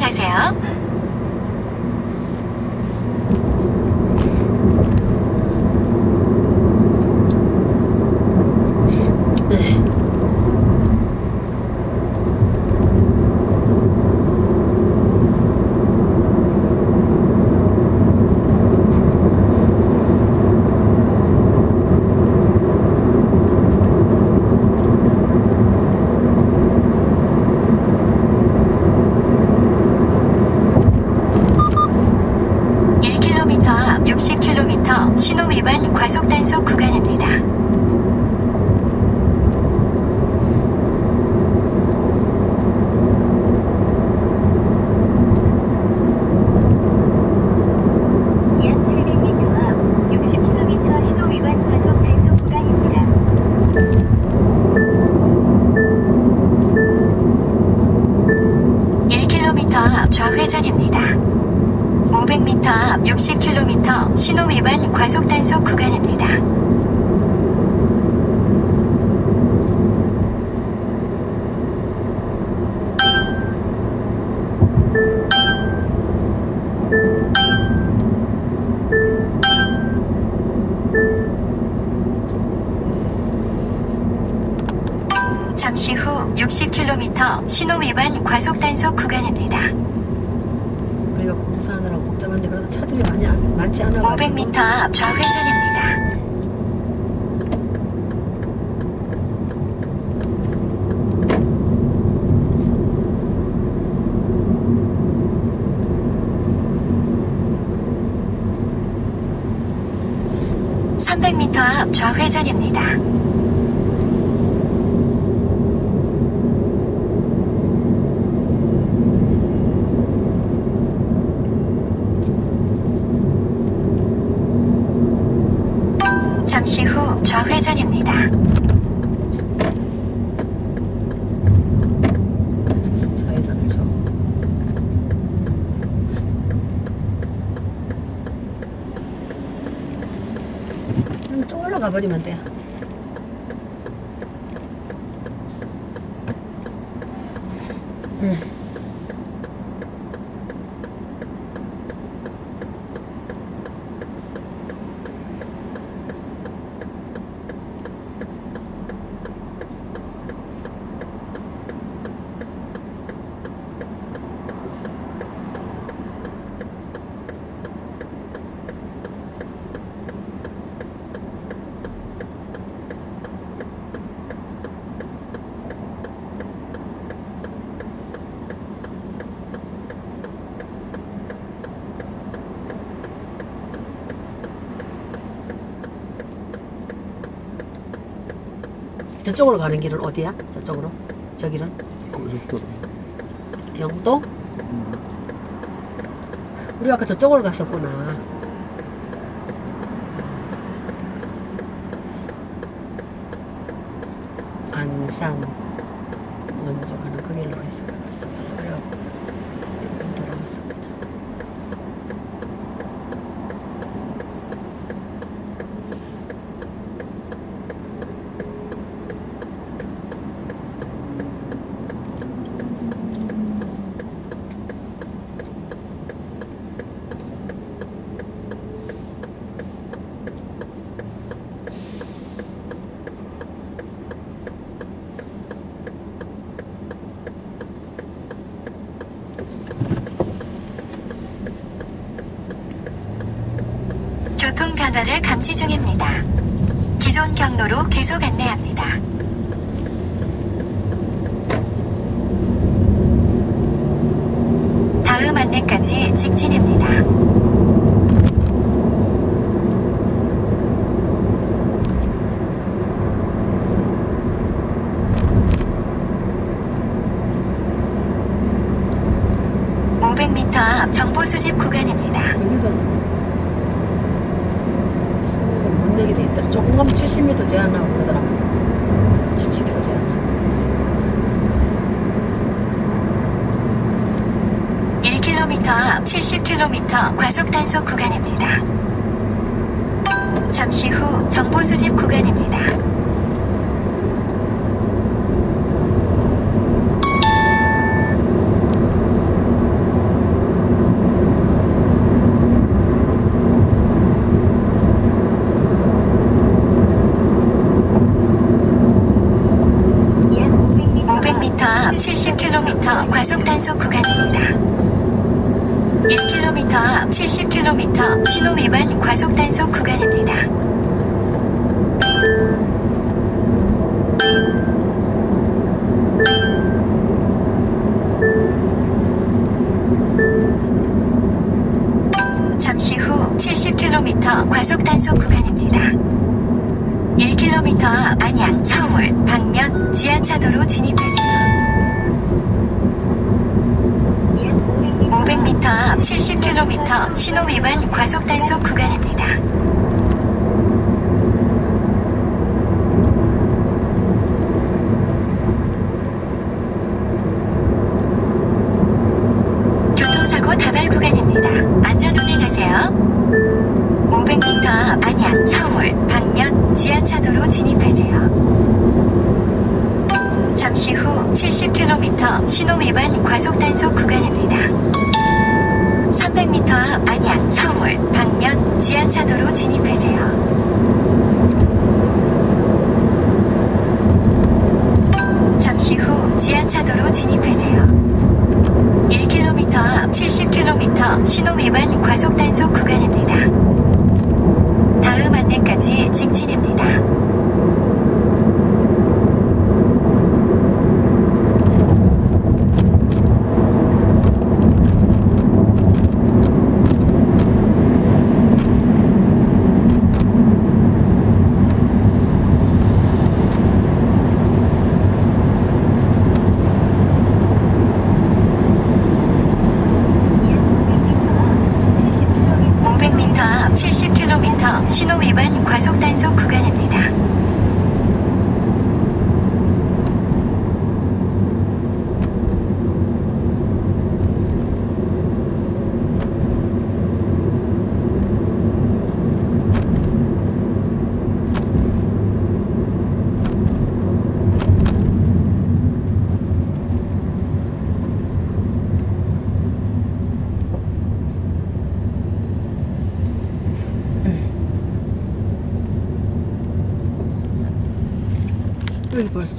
진행하세요. 일 k m 앞 60km 신호 위반 과속 단속 구간입니다. 약 700m 앞 60km 신호 위반 과속 단속 구간입니다. 일 k m 앞 좌회전입니다. 500m 앞 60km 신호 위반 과속 단속 구간입니다. 잠시 후 60km 신호 위반 과속 단속 구간입니다. 우리가 공사하느라고 복잡한데 그래도 차들이 많이 안- 많지 않아 500m 앞 좌회전입니다. (300m) 앞 좌회전입니다. 잠시 후 좌회전입니다. 사회선을 쳐 그럼 쭉 올라 가 버리면 돼 응. 저쪽으로 가는 길은 어디야? 저쪽으로? 저기는? 영동? 우리 아까 저쪽으로 갔었구나. 안산 원주 가는 그 길로 해서 갔었구나. 그래갖고 영동 돌아갔었구나. 교통 변화를 감지 중입니다. 기존 경로로 계속 안내합니다. 다음 안내까지 직진입니다. (500m) 앞 정보 수집 구간입니다. 여기도 신호를 못 내게 돼 가면 70m 제한하고 그러더라. 70km 제한. 1km 앞 70km 과속 단속 구간입니다. 잠시 후 정보 수집 구간입니다. 과속 단속 구간입니다. 1km 앞 70km 신호 위반 과속 단속 구간입니다. 잠시 후 70km 과속 단속 구간입니다. 1km 앞 안양 서울 방면 지하차도로 진입하세요. 약 500m 500m 앞 70km 신호 위반 과속 단속 구간입니다. 교통사고 다발 구간입니다. 안전 운행하세요. 500m 앞 안양 서울 방면 지하차도로 진입하세요. 잠시 후 70km 신호 위반 과속 단속 구간입니다. 차도로 진입하세요. 잠시 후 지하차도로 진입하세요. 1km 앞 70km 신호 위반 과속 단속 구간입니다. 다음 안내까지 직진입니다. 약 500m 500m 앞 70km 신호 위반 과속 단속 구간입니다. Він просто